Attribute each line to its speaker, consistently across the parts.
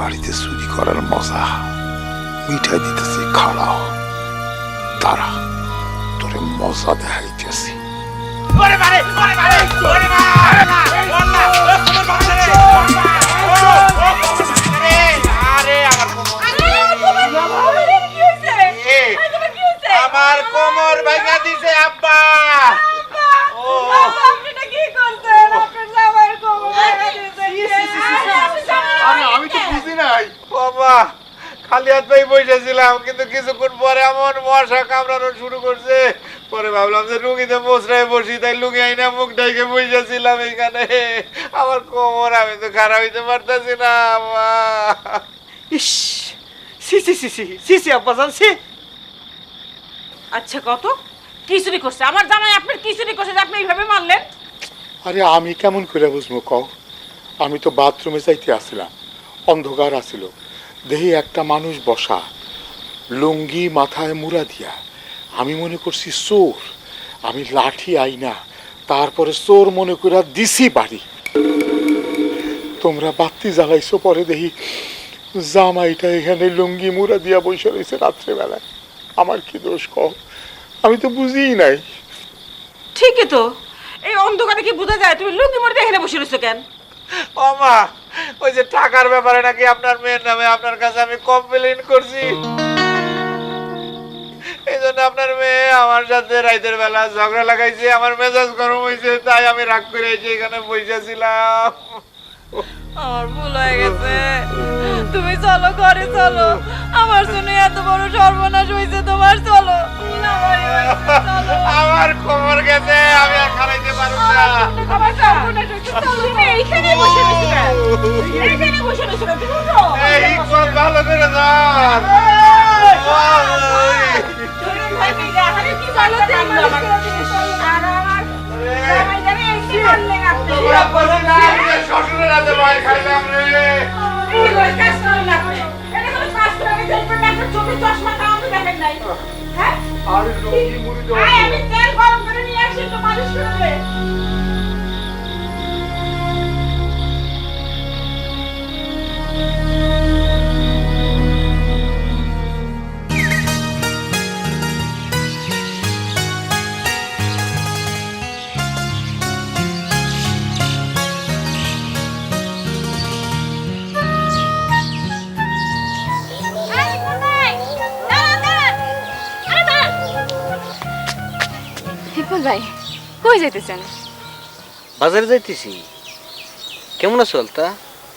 Speaker 1: বাড়িতে চুরি করার মজা মিঠাই দিতেছি খাড়াও তারা তোরে মজা দেখাইতেছি
Speaker 2: আমার কোমর এ, আমার কোমর ভাঙা দিছে আব্বা ও
Speaker 1: আরে আমি তো নাই?
Speaker 2: বাবা খালি হাত পাই বসেছিলাম কিন্তু কিছুক্ষণ পরে এমন মশা কামড়ানো শুরু করছে। পরে ভাবলাম যে লুঙ্গিতে মোসরায় বসি তাই লুঙ্গি আইনা মুখ ডাইকে বসেছিলাম এখানে আমার কোমর আমি তো খারাপ হইতে পারতেছি না
Speaker 3: ইস সি সি সি সি সি সি আব্বাজান সি
Speaker 4: আচ্ছা কত? কি চুরি করছে। আমার জামাই আপনার কি চুরি করছে যে আপনি এইভাবে মারলেন?
Speaker 1: আরে আমি কেমন করে বুঝব কও? আমি তো বাথরুমে যাইতে আসছিলাম। অন্ধকার আসিল দেহি একটা মানুষ বসা লুঙ্গি মাথায় মুড়া দিয়া আমি মনে করছি চোর আমি লাঠি আইনা তারপরে চোর মনে করে দিছি বাড়ি। তোমরা বাতি জ্বালাইছো পরে দেখি জামাইটা এখানে লুঙ্গি মুড়া দিয়া বসে রয়েছে রাত্রেবেলায়। আমার কি দোষ কও? আমি তো বুঝিই নাই।
Speaker 4: ঠিকই তো। এই অন্ধকারে কি বোঝা যায়? তুমি লুঙ্গি মরে এখানে বসে রয়েছো কেন?
Speaker 2: ও মা ওই যে টাকার ব্যাপারে নাকি আপনার মেয়ের নামে আপনার কাছে আমি কমপ্লেন করছি। এই জন্য আপনার মেয়ে আমার সাথে রাইতের বেলা ঝগড়া লাগাইছে, আমার মেজাজ গরম হয়েছে তাই আমি রাগ করে এসে এখানে বসেছিলাম
Speaker 4: আমার ভুল হয়ে গেছে। তুমি চলো ঘরে চলো। আমার জন্য এত বড় সর্বনাশ হয়েছে তোমার চলো।
Speaker 2: আমার কোমর গেছে আমি আর খারাইতে পারব না।
Speaker 4: আমার সর্বনাশ হয়েছে, চলো। তুমি এইখানে বসে রয়েছো এইখানে বসে রয়েছো তুমি উঠো।
Speaker 2: এই কোন ভালো করে যান
Speaker 4: কি আমার- আর আমার তো। হ্যাঁ?
Speaker 1: আরে লুঙ্গি মুড়ি দেওয়া
Speaker 4: আমি তেল গরম করে নিয়ে আসি, মালিশ করবে।
Speaker 5: কই যাইতেছেন?
Speaker 3: বাজারে যাইতেছি। কেমন আছো আলতা?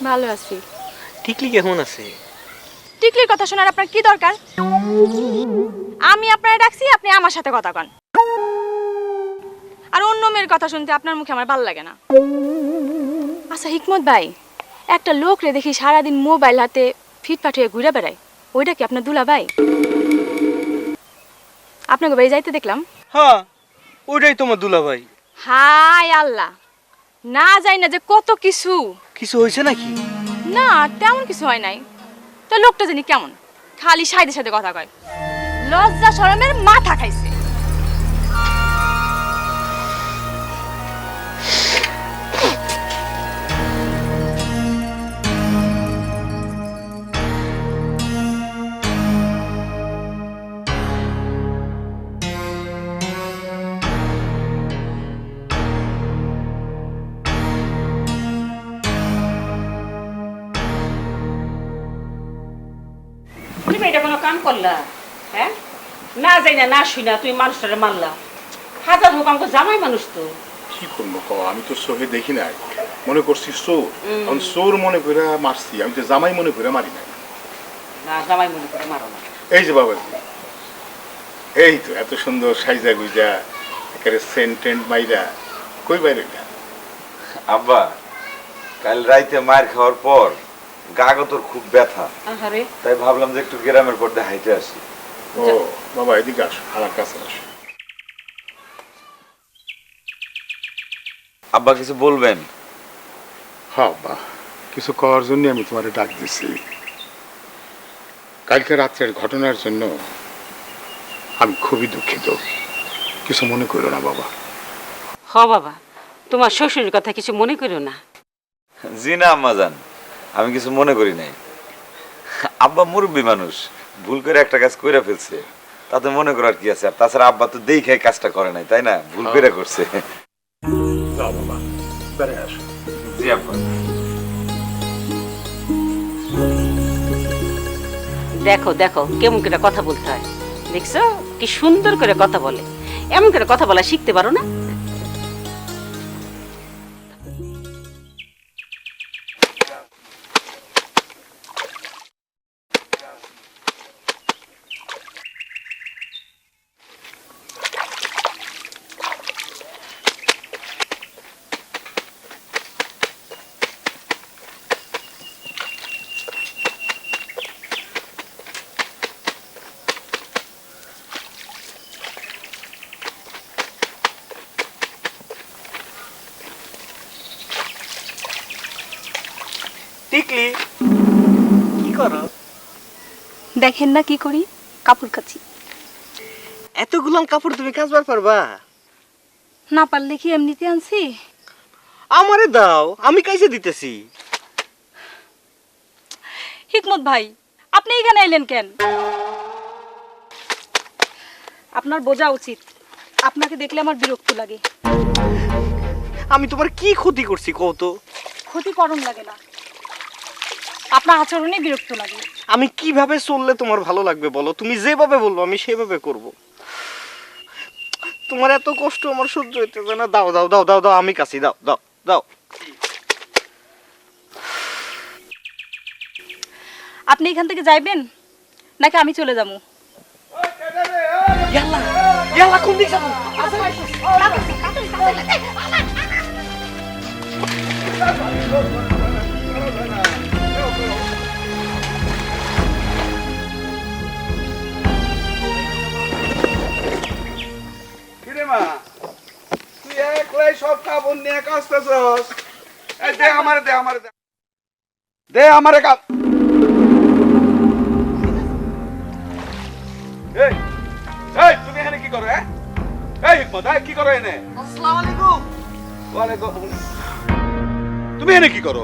Speaker 5: ভালো আছি।
Speaker 3: টিকলি কেমন আছে?
Speaker 5: টিকলির কথা শোনার আপনার কি দরকার? আমি আপনার ডাকছি আপনি আমার সাথে কথা কন। আর অন্য মেয়ের কথা শুনতে আপনার মুখে আমার ভালো লাগে না। আচ্ছা হিকমত ভাই একটা লোক রে দেখি সারাদিন মোবাইল হাতে ফিটফাট হয়ে ঘুরে বেড়ায়। ওইটা কি আপনার দুলা ভাই আপনাকে ভাই যাইতে দেখলাম।
Speaker 3: হ্যাঁ ওইটাই তোমার দুলা ভাই
Speaker 5: হাই আল্লাহ। না যাই না যে কত কিছু।
Speaker 3: কিছু হয়েছে নাকি?
Speaker 5: না তেমন কিছু হয় নাই। তো লোকটা জানি কেমন। খালি সাইদের সাথে কথা কয়। লজ্জা শরমের মাথা খাইছে।
Speaker 4: কাম করলা? হ্যাঁ? না যাই না না শুই না তুমি মানুষটারে মারলা। হাজার হোক আমাকে জামাই মানুষ তো।
Speaker 1: কি করব কও? আমি তো চোখে দেখি নাই। মনে করছি এখন চোর মনে করে মারছি। আমি তো জামাই মনে করে মারি নাই।
Speaker 4: না জামাই মনে করে মারো না।
Speaker 1: এই যে বাবা এই তো এত সুন্দর সাইজা গুইজা একেবারে সেন্টেন্ট মাইরা। কই বাইরে
Speaker 6: আব্বা কাল রাইতে মার খাওয়ার পর খুব ব্যথা। তাই ভাবলাম যে একটু গ্রামের পর হাইটে আসি।
Speaker 1: ও বাবা এদিকে আসো আমার কাছে আসো।
Speaker 6: আব্বা কিছু বলবেন?
Speaker 1: হ্যাঁ বা কিছু করার জন্য আমি তোমার ডাক দিছি। কালকে রাত্রের ঘটনার জন্য আমি খুবই দুঃখিত। কিছু মনে করো না বাবা।
Speaker 4: হ বাবা তোমার শ্বশুরের কথা কিছু মনে করো না।
Speaker 6: জি না আম্মা জান আমি কিছু মনে করি নাই। আব্বা মুরব্বী মানুষ ভুল করে একটা কাজ কইরা ফেলছে। তাতে মনে করার কি আছে? আর তাছাড়া আব্বা তো দেখে কাজটা করে নাই তাই না? ভুল করে করছে। জি আব্বা।
Speaker 4: দেখো দেখো কেমন করে কথা বলতে হয়। দেখছ? কি সুন্দর করে কথা বলে। এমন করে কথা বলা শিখতে পারো না?
Speaker 7: দেখেন না কি করি? কাপড় কাচি।
Speaker 3: এতগুলান কাপড় তুমি কাচবার পারবা?
Speaker 7: না পারলে কি এমনিতে আনছি?
Speaker 3: আমারে দাও আমি কাইসে দিতেছি?
Speaker 7: হিকমত ভাই আপনি এখানে এলেন কেন? আপনার বোঝা উচিত। আপনাকে দেখলে আমার বিরক্ত লাগে।
Speaker 3: আমি তোমার কি ক্ষতি করছি কত
Speaker 7: ক্ষতি করণ লাগে না। আপনার আচরণে বিরক্ত লাগে।
Speaker 3: আমি কীভাবে চললে তোমার ভালো লাগবে বলো? তুমি যেভাবে বলব আমি সেভাবে করব। তোমার এত কষ্ট আমার সহ্য হইতেছে না। দাও দাও দাও দাও দাও আমি কাছি দাও দাও দাও।
Speaker 7: আপনি এখান থেকে যাইবেন? নাকি আমি চলে যাব?
Speaker 3: কোন দিক যাব?
Speaker 8: মা তুই একলাই সব কাপড় নিয়ে কাজতেছস দে আমারে দে আমারে দে। দে আমারে কাপ এই এই তুমি এখানে কি করো হ্যাঁ? এই হিকমত এই কি করো এনে?
Speaker 3: আসসালামু আলাইকুম
Speaker 8: ওয়ালাইকুম তুমি এনে কি করো?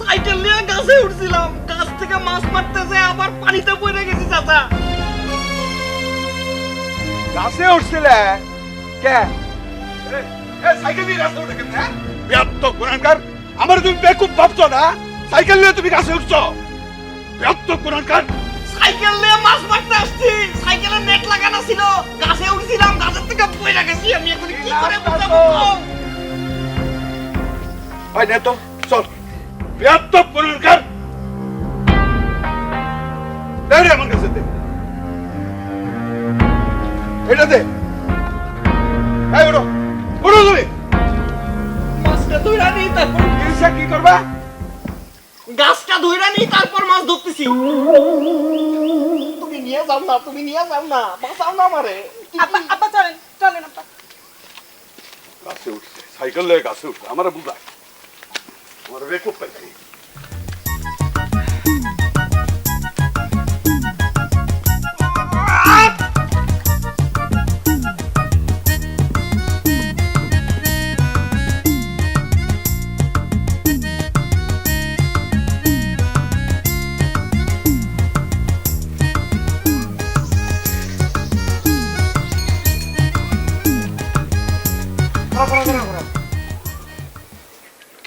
Speaker 3: সাইকেল নিয়ে গাছে উঠছিলাম। গাছ থেকে মাছ মারতেছে আবার পানিতে পড়ে গেছি চাচা।
Speaker 8: গাছে উঠছিলে? কে? সাইকেল নিয়ে উঠে ব্যর্থ আমার তুমি বেকুব ভাবছ না? সাইকেল নিয়ে তুমি গাছে উঠছো? ব্যর্থ গুণানকার
Speaker 3: সাইকেল নিয়ে মাছ মারতে আসছি। সাইকেলে নেট লাগানো ছিল। গাছে উঠছিলাম। গাছের থেকে পড়ে গেছি। আমি এখন কি করে বুঝাবো?
Speaker 8: ভাই নে তো। চল। ব্যর্থ গুণানকার দে রে আমার কাছে দে। এটা দে। এই ওড়ো ওড়ো তুমি।
Speaker 3: মাছটা ধইরা নেই তারপর
Speaker 8: ইনসা কি করবা?
Speaker 3: গাছটা ধইরা নেই তারপর মাছ ধরতেছি। তুমি নিয়ে যাও না তুমি নিয়ে যাও না বাঁচাও না আমারে।
Speaker 7: আপা আপা চলেন চলেন আপা।
Speaker 8: গাছে উঠছে সাইকেল লয়ে গাছে উঠছে আমার বুঝায়। আমার বেকুব পাইছি।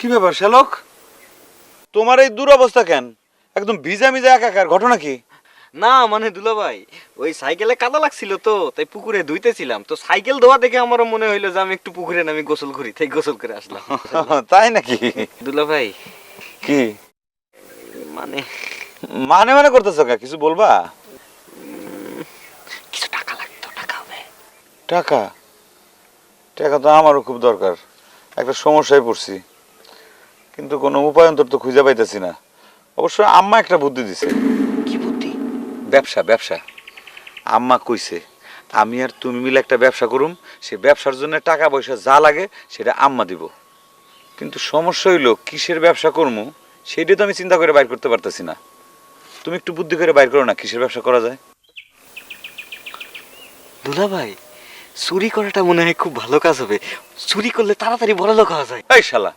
Speaker 6: কি ব্যাপার শ্যালক? তোমার এই দুরবস্থা কেন? একদম ভিজা মিজা একাকার ঘটনা কি?
Speaker 3: না মানে দুলা ভাই ওই সাইকেলে কাদা লাগছিল তো তাই পুকুরে ধুইতেছিলাম। তো সাইকেল ধোয়া দেখে আমারও মনে হইল যে আমি একটু পুকুরে নামি গোসল করি তাই গোসল করে আসলাম।
Speaker 6: তাই নাকি?
Speaker 3: দুলা ভাই
Speaker 6: কি?
Speaker 3: মানে?
Speaker 6: মানে মানে করতেছ কা কিছু বলবা?
Speaker 3: কিছু টাকা লাগতো টাকা হবে।
Speaker 6: টাকা? টাকা তো আমারও খুব দরকার। একটা সমস্যায় পড়ছি। কিন্তু কোনো উপায়ন্তর তো খুঁজে পাইতেছি না। অবশ্য আম্মা একটা বুদ্ধি দিছে।
Speaker 3: কি বুদ্ধি?
Speaker 6: ব্যবসা ব্যবসা। আম্মা কইছে আমি আর তুমি মিলে একটা ব্যবসা করুম সে ব্যবসার জন্য টাকা পয়সা যা লাগে সেটা আম্মা দিব। কিন্তু সমস্যা হইল কিসের ব্যবসা করব সেইটা তো আমি চিন্তা করে বাইর করতে পারতেছি না। তুমি একটু বুদ্ধি করে বাইর করো না কিসের ব্যবসা করা যায়?
Speaker 3: দুলা ভাই চুরি করাটা মনে হয় খুব ভালো কাজ হবে। চুরি করলে তাড়াতাড়ি বড় লোক হওয়া যায়।
Speaker 6: এই শালা!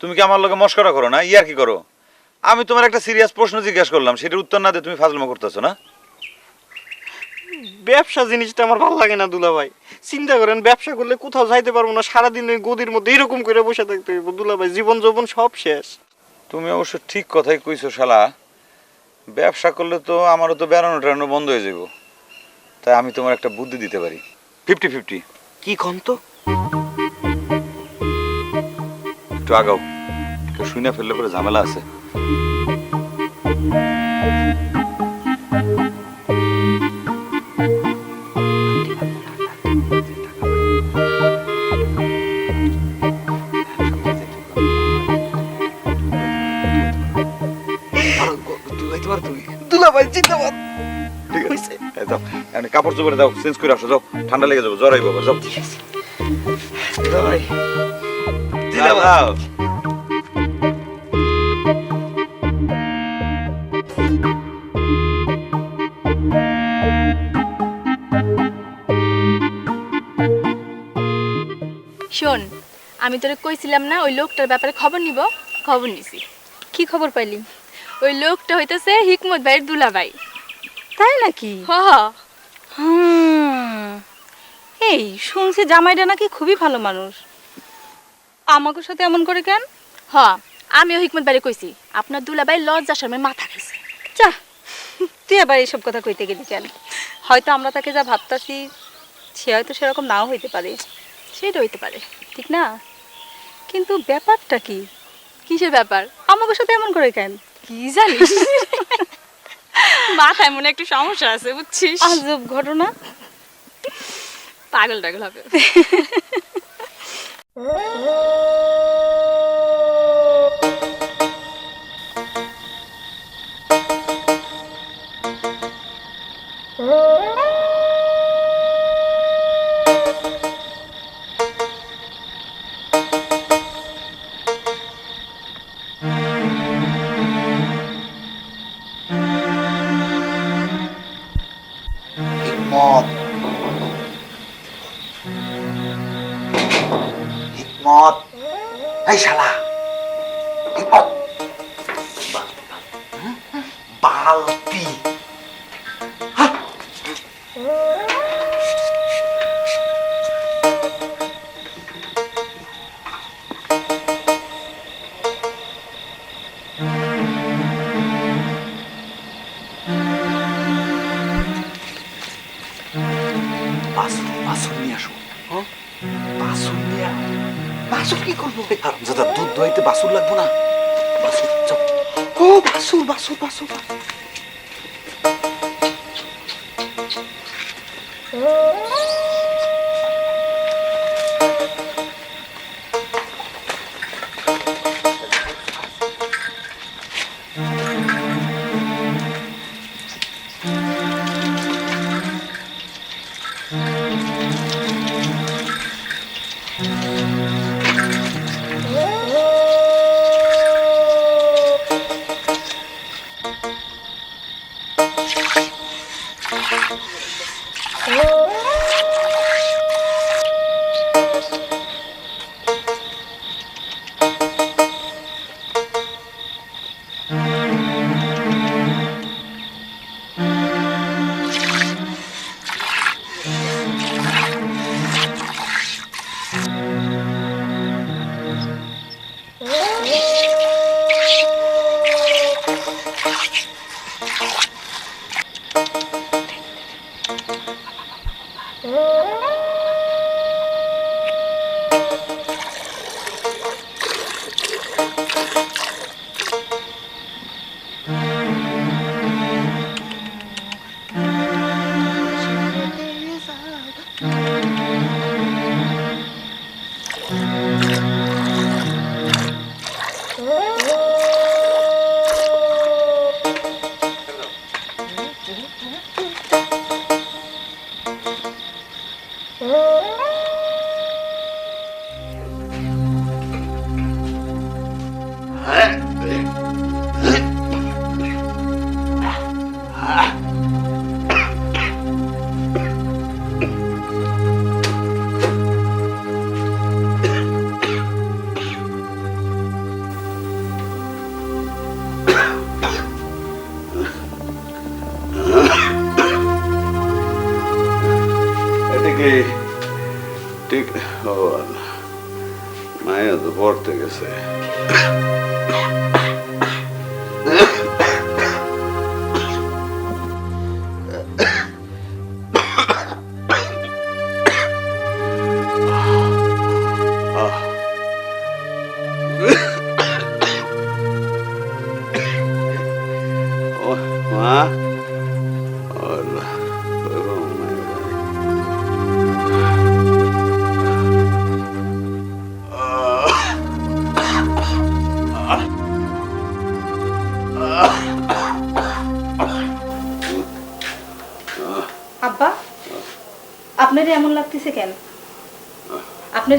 Speaker 6: তুমি কি আমার লোকে মস্করা করো না? ইয়ার কি করো? আমি তোমার একটা সিরিয়াস প্রশ্ন জিজ্ঞাসা করলাম সেটার উত্তর না দিয়ে তুমি ফাজলামো করতেছো না?
Speaker 3: ব্যবসা জিনিসটা আমার ভালো লাগে না দুলা ভাই চিন্তা করেন ব্যবসা করলে কোথাও যাইতে পারব না সারাদিন ওই গদির মধ্যে এরকম করে বসে থাকতে হইব। দুলা ভাই জীবন যৌবন সব শেষ।
Speaker 6: তুমি অবশ্য ঠিক কথাই কইছো শালা। ব্যবসা করলে তো আমারও তো বেড়ানো টেড়ানো বন্ধ হয়ে যাব তাই আমি তোমার একটা বুদ্ধি দিতে পারি। ফিফটি ফিফটি
Speaker 3: কি কন তো?
Speaker 6: একটু আগাও। কেউ শুনে ফেললে পরে ঝামেলা আছে। কাপড় চোপড়ে দাও চেঞ্জ করে আসো যাও। ঠান্ডা লেগে যাব জ্বর আইব আবার, যাও। যাও।
Speaker 5: শোন আমি তোরে কইছিলাম না ওই লোকটার ব্যাপারে খবর নিব? খবর নিছি।
Speaker 7: কি খবর পাইলি?
Speaker 5: ওই লোকটা হইতেছে হিকমত ভাইয়ের দুলাভাই।
Speaker 7: তাই নাকি?
Speaker 5: হ হ।
Speaker 7: হুম। এই শুনছি জামাইটা নাকি খুবই ভালো মানুষ। আমাকে সাথে এমন করে কেন?
Speaker 5: হ আমিও হিকমত ভাইরে কইছি। আপনার দুলাভাই লজ্জা শর্মে মাথা খাইছে।
Speaker 7: যা তুই আবার এইসব কথা কইতে গেলি কেন? হয়তো আমরা তাকে যা ভাবতাছি সে হয়তো সেরকম নাও হইতে পারে।
Speaker 5: সেটা হইতে পারে
Speaker 7: ঠিক না? কিন্তু ব্যাপারটা কি?
Speaker 5: কিসের ব্যাপার?
Speaker 7: আমাকে সাথে এমন করে কেন?
Speaker 5: কি জানিস? মাথায় মনে একটু সমস্যা আছে বুঝছিস?
Speaker 7: আজব ঘটনা।
Speaker 5: পাগল টাগল হবে।
Speaker 9: হিকমত এই শালা হিকমত
Speaker 7: Oh.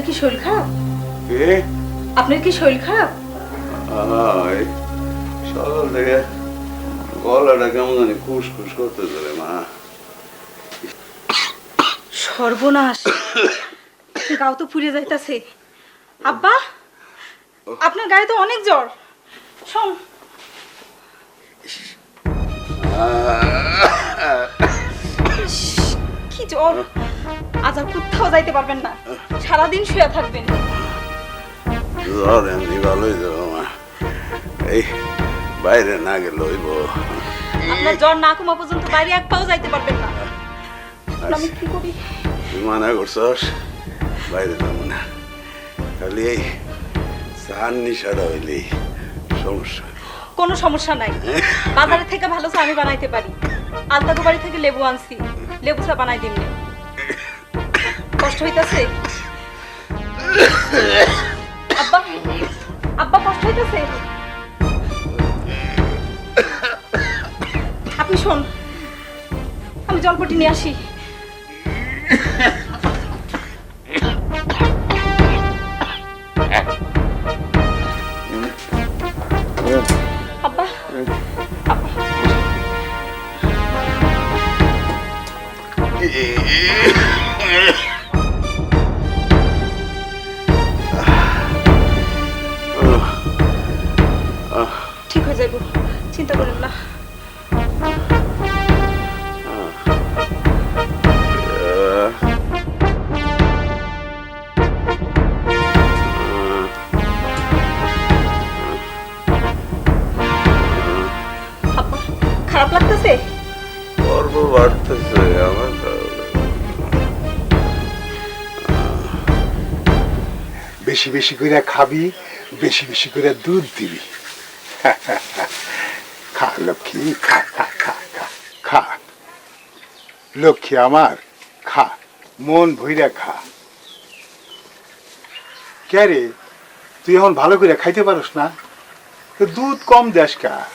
Speaker 7: আপনার কি শরীর খারাপ?
Speaker 10: কে?
Speaker 7: আপনার কি শরীর খারাপ?
Speaker 10: সকাল থেকে গলাটা কেমন জানি করতে মা।
Speaker 7: সর্বনাশ। গাও তো পুড়ে যাইতাছে। আব্বা আপনার গায়ে তো অনেক জ্বর। শোন। কি জ্বর? আজ আর কোথাও যাইতে পারবেন না। সারাদিন শুয়ে থাকবেন।
Speaker 10: জ্বর এমনি ভালোই যাব মা। এই বাইরে না গেলে হইব।
Speaker 7: আপনার জ্বর না কমা পর্যন্ত বাইরে এক পাও যাইতে পারবেন না। আমি কি করি?
Speaker 10: তুই মানা করছস? বাইরে যাব না। খালি এই চান নিশাটা হইলেই সমস্যা।
Speaker 7: কোনো সমস্যা নাই। বাজারে থেকে ভালো চা আমি বানাইতে পারি। আলতাগো বাড়ি থেকে লেবু আনছি। লেবু চা বানাই দিন কষ্ট হইতাছে? আব্বা আব্বা কষ্ট হইতাছে? আপনি শোন আমি জলপটি নিয়ে আসি।
Speaker 11: বেশি বেশি করে খাবি, বেশি বেশি করে দুধ দিবি। খা, লক্ষ্মী, খা খা খা খা খা। লক্ষ্মী আমার, খা, মন ভইরা খা। কে রে, তুই এখন ভালো করে খাইতে পারস না? তো দুধ কম দেশ কা।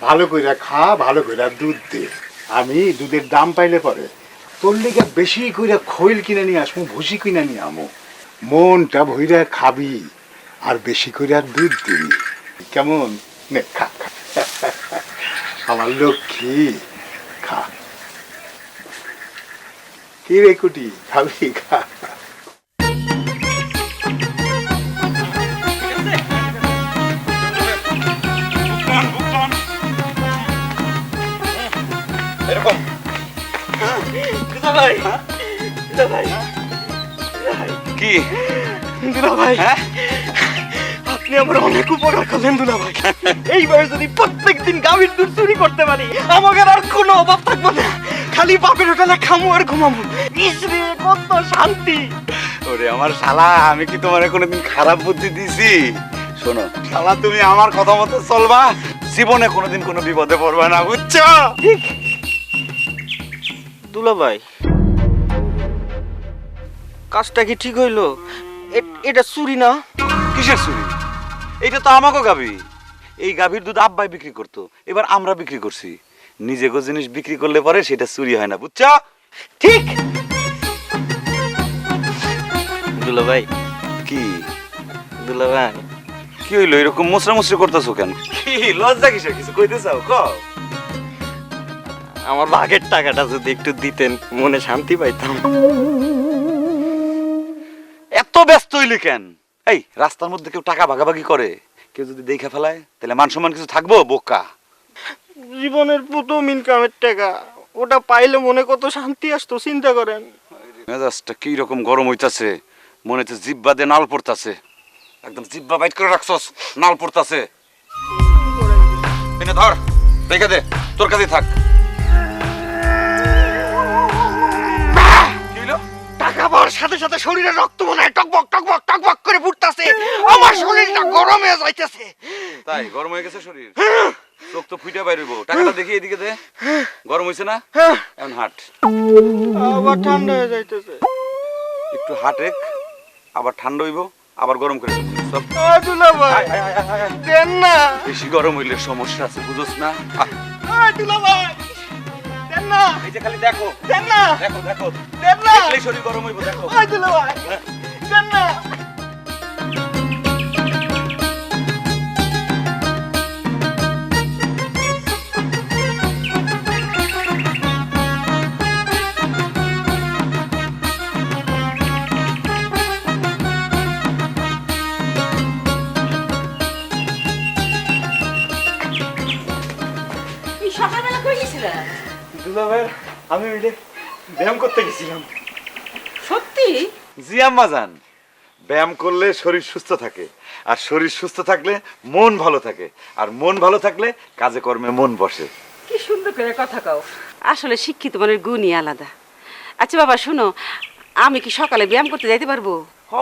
Speaker 11: ভালো করে খা, ভালো করে দুধ দে। আমি দুধের দাম পাইলে পরে তোর লিগে বেশি করে খৈল কিনে নিয়ে আসমু ভুসি কিনে নিয়ে আমু। মনটা ভইরা খাবি, আর বেশি করে আর দুধ দিবি। কেমন? নে, খা আমার লক্ষ্মী, খা। কি রে কুটি, খাবি, খা।
Speaker 3: দুলা ভাই ভাই
Speaker 6: কি?
Speaker 3: দুলা ভাই। আপনি আমার অনেক উপকার করলেন দুলা ভাই। এইভাবে যদি প্রত্যেক দিন গাভীর দুধ চুরি করতে পারি আমাকে আর কোনো অভাব থাকবে না। খালি বাপের হোটেলে খামু আর ঘুমাবো ইসরে কত শান্তি।
Speaker 6: ওরে আমার শালা আমি কি তোমার কোনোদিন খারাপ বুদ্ধি দিছি? শোনো শালা তুমি আমার কথা মতো চলবা। জীবনে কোনোদিন কোনো বিপদে পড়বে না বুঝছ?
Speaker 3: দুলা ভাই। কাজটা কি ঠিক হইল? এ- এটা চুরি না?
Speaker 6: কিসের চুরি? এইটা তো আমাকেও গাবি। এই গাভীর দুধ আব্বাই বিক্রি করতো এবার আমরা বিক্রি করছি। নিজেকে জিনিস বিক্রি করলে পরে সেটা চুরি হয় না বুঝছ?
Speaker 3: ঠিক! দুলা ভাই।
Speaker 6: কি?
Speaker 3: দুলা ভাই।
Speaker 6: কি হইল? এরকম মুসরা মুসরি করতেছো কেন? কি লজ্জা কিসের? কিছু কইতে চাও? কও।
Speaker 3: আমার ভাগের টাকাটা যদি একটু দিতেন মনে শান্তি পাইতাম।
Speaker 6: ব্যস্ত হইলি কেন এই রাস্তার মধ্যে কেউ টাকা ভাগাভাগি করে কেউ যদি দেখে ফেলায় তাহলে মান সম্মান কিছু থাকব বোকা?
Speaker 3: জীবনের প্রথম ইনকামের টাকা ওটা পাইলে মনে কত শান্তি আসতো চিন্তা করেন।
Speaker 6: মেজাজটা কি রকম গরম হইতাছে মনে হচ্ছে জিব্বা দিয়ে নাল পড়তাছে। একদম জিব্বা বাইট করে রাখছস নাল পড়তাছে। ধর দেখে দে তোর কাছেই থাক।
Speaker 3: সাথে সাথে শরীরে রক্ত মনে হয় টকবক টকবক টকবক করে ফুটতাছে। আমার শরীরটা গরম হয়ে যাইতেছে।
Speaker 6: তাই গরম হয়ে গেছে শরীর। চোখ তো ফুইটা বাইরব। টাকাটা দেখি এদিকে দে। গরম হইছে না? এখন হাট।
Speaker 3: আবার ঠান্ডা হয়ে যাইতেছে।
Speaker 6: একটু হাটেক আবার ঠান্ডা হইব আবার গরম করে দিবি। সব
Speaker 3: দুলা ভাই দেন না।
Speaker 6: বেশি গরম হইলে সমস্যা আছে বুঝোস না?
Speaker 3: দুলা ভাই। দেন না।
Speaker 6: এই যে খালি দেখো।
Speaker 3: দেন না।
Speaker 6: দেখো দেখো।
Speaker 3: দেন না।
Speaker 6: শরীর গরম হইব দেখো।
Speaker 3: ভাই দেন না। দুলা ভাই আমি ওইটা ব্যায়াম করতে গেছিলাম।
Speaker 4: সত্যি?
Speaker 6: জি আম্মা ব্যায়াম করলে শরীর সুস্থ থাকে আর শরীর সুস্থ থাকলে মন ভালো থাকে আর মন ভালো থাকলে কাজে কর্মে মন বসে।
Speaker 4: কি সুন্দর করে কথা কও। আসলে শিক্ষিত মানের গুণই আলাদা। আচ্ছা বাবা শোনো আমি কি সকালে ব্যায়াম করতে যাইতে পারব?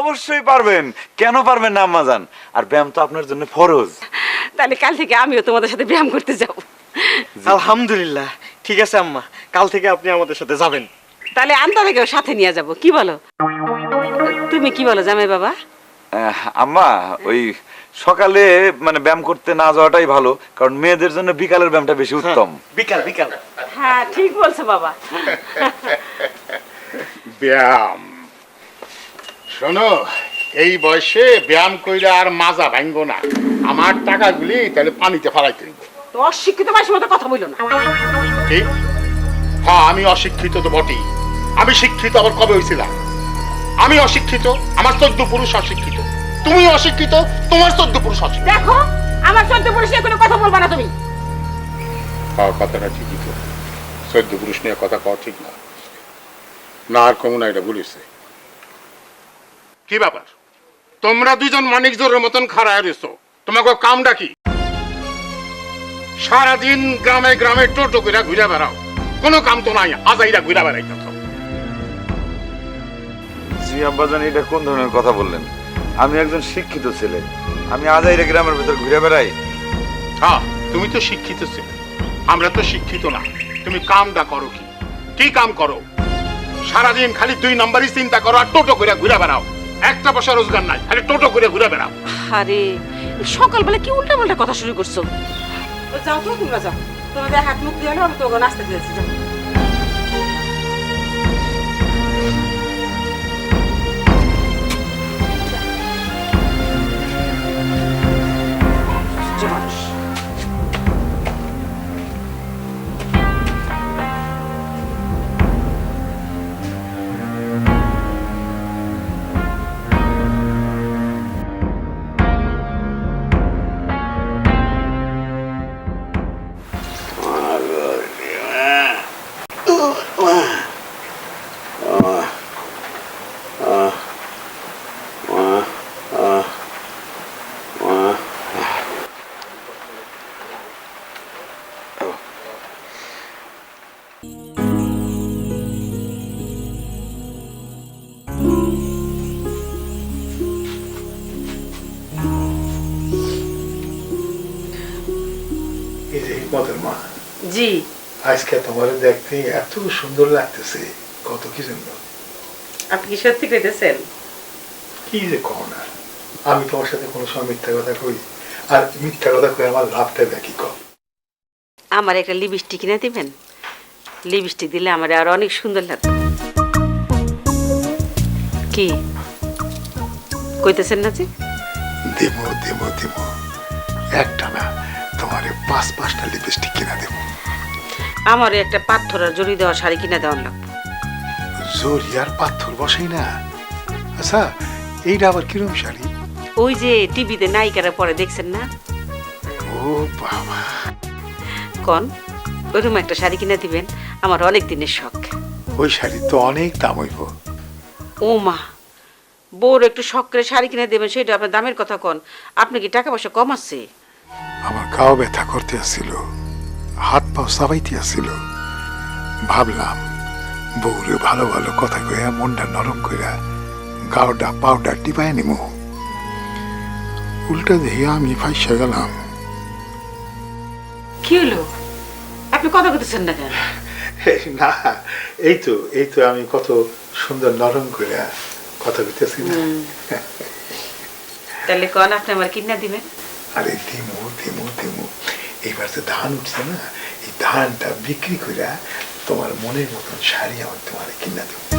Speaker 6: অবশ্যই পারবেন। কেন পারবেন না আম্মা জান আর ব্যায়াম তো আপনার জন্য ফরজ।
Speaker 4: তাহলে কাল থেকে আমিও তোমাদের সাথে ব্যায়াম করতে যাব।
Speaker 3: আলহামদুলিল্লাহ। ঠিক আছে আম্মা। কাল থেকে আপনি আমাদের সাথে যাবেন।
Speaker 4: তাহলে আন্তা থেকেও সাথে নিয়ে যাব। কি বলো? তুমি কি বলো জামাই বাবা?
Speaker 6: আম্মা ওই সকালে মানে ব্যায়াম করতে না যাওয়াটাই ভালো কারণ মেয়েদের জন্য বিকালের ব্যায়ামটা বেশি উত্তম।
Speaker 3: বিকাল বিকাল।
Speaker 4: হ্যাঁ ঠিক বলছো বাবা।
Speaker 1: ব্যায়াম। শোনো এই বয়সে ব্যায়াম কইরা আর মাজা ভাঙবো না। আমার টাকাগুলি তাহলে পানিতে ফালাইতে হইব
Speaker 4: তো অশিক্ষিত মাসের মতো কথা বলল না।
Speaker 1: ঠিক হ্যাঁ আমি অশিক্ষিত তো বটেই। আমি শিক্ষিত আবার কবে হয়েছিলাম আমি অশিক্ষিত আমার চোদ্দ পুরুষ অশিক্ষিত। তুমি অশিক্ষিত তোমার চোদ্দ পুরুষ অশিক্ষিত।
Speaker 4: দেখো আমার চোদ্দ পুরুষে কোনো কথা বলবা না তুমি।
Speaker 1: হ্যাঁ কথাটা ঠিকই তো। চোদ্দ পুরুষ নিয়ে কথা কওয়া ঠিক না। না আর কমু না এটা বলিছে কি ব্যাপার? তোমরা দুজন মানিক জোরের মতন খাড়ায় রয়েছো তোমাকে কামটা কি? সারাদিন গ্রামে গ্রামে টোটো করে ঘুরে বেড়াও। কোনো কাম তো নাই আজাইরা ঘুরে
Speaker 6: জি আব্বাজান এটা কোন ধরনের কথা বললেন? আমি একজন শিক্ষিত ছেলে। আমি আজাইরা গ্রামের ভেতর ঘুরে বেড়াই।
Speaker 1: হ্যাঁ তুমি তো শিক্ষিত ছিলে। আমরা তো শিক্ষিত না। তুমি কামটা করো কি? কি কাম করো? সারাদিন খালি দুই নাম্বারই চিন্তা করো আর টোটো করে ঘুরে বেড়াও। একটা পয়সা রোজগার নাই খালি টোটো করে ঘুরে বেড়াও।
Speaker 4: আরে সকালবেলা কি উল্টা পাল্টা কথা শুরু করছ? যাও তো তোমরা যাও। তোমাদের হাত মুখ দিয়ে আমি তোকে নাস্তা দিয়েছি যাও। মানুষ।
Speaker 11: আজকে তোমার দেখতে এত সুন্দর লাগতেছে কত কি সুন্দর।
Speaker 4: আপনি কি সত্যি কইতেছেন?
Speaker 11: কি যে কও না আমি তোমার সাথে কোনো সময় মিথ্যা কথা কই আর মিথ্যা কথা কই আমার লাভটা দেখি কম
Speaker 4: আমার একটা লিপস্টিক কিনে দিবেন? লিপস্টিক দিলে আমার আর অনেক সুন্দর লাগবে। কি? কইতেছেন না যে?
Speaker 11: দেবো দেবো দেবো। একটা না তোমার পাঁচ পাঁচটা লিপস্টিক কিনা দেবো।
Speaker 4: আমার একটা পাথর আর জড়ি দেওয়া শাড়ি কিনে দেওয়ার লাগবে।
Speaker 11: জড়ি আর পাথর বসেই না। আচ্ছা এইটা আবার কিরম শাড়ি?
Speaker 4: ওই যে টিভিতে নায়িকারা পরে দেখছেন না?
Speaker 11: ও বাবা।
Speaker 4: কন ওইরকম একটা শাড়ি কিনে দিবেন আমার অনেক দিনের শখ।
Speaker 11: ওই শাড়ি তো অনেক দাম হইব।
Speaker 4: ও মা বউর একটু শখ করে শাড়ি কিনে দেবেন সেটা আপনার দামের কথা কন। আপনি কি টাকা পয়সা কম আছে?
Speaker 1: আমার গাও ব্যথা করতে আসছিল। হাত পাও সাবাইতে আসছিল ভাবলাম বউরে ভালো ভালো কথা কইয়া মনটা নরম কইরা গাওটা পাউডার টিপায় নিমু। উল্টা দেখি আমি ফাইসা গেলাম।
Speaker 4: কি হলো আপনি কথা বলতেছেন না কেন?
Speaker 11: না এই তো এই তো আমি কত সুন্দর নরম করে কথা বলতেছি না।
Speaker 4: তাহলে কন আপনি আমার কিনা দিবেন?
Speaker 11: আরে দিমু দিমু দিমু। এইবার তো ধান উঠছে না। এই ধানটা বিক্রি করে তোমার মনের মতন শাড়ি আমার তোমার কিনা দেবো।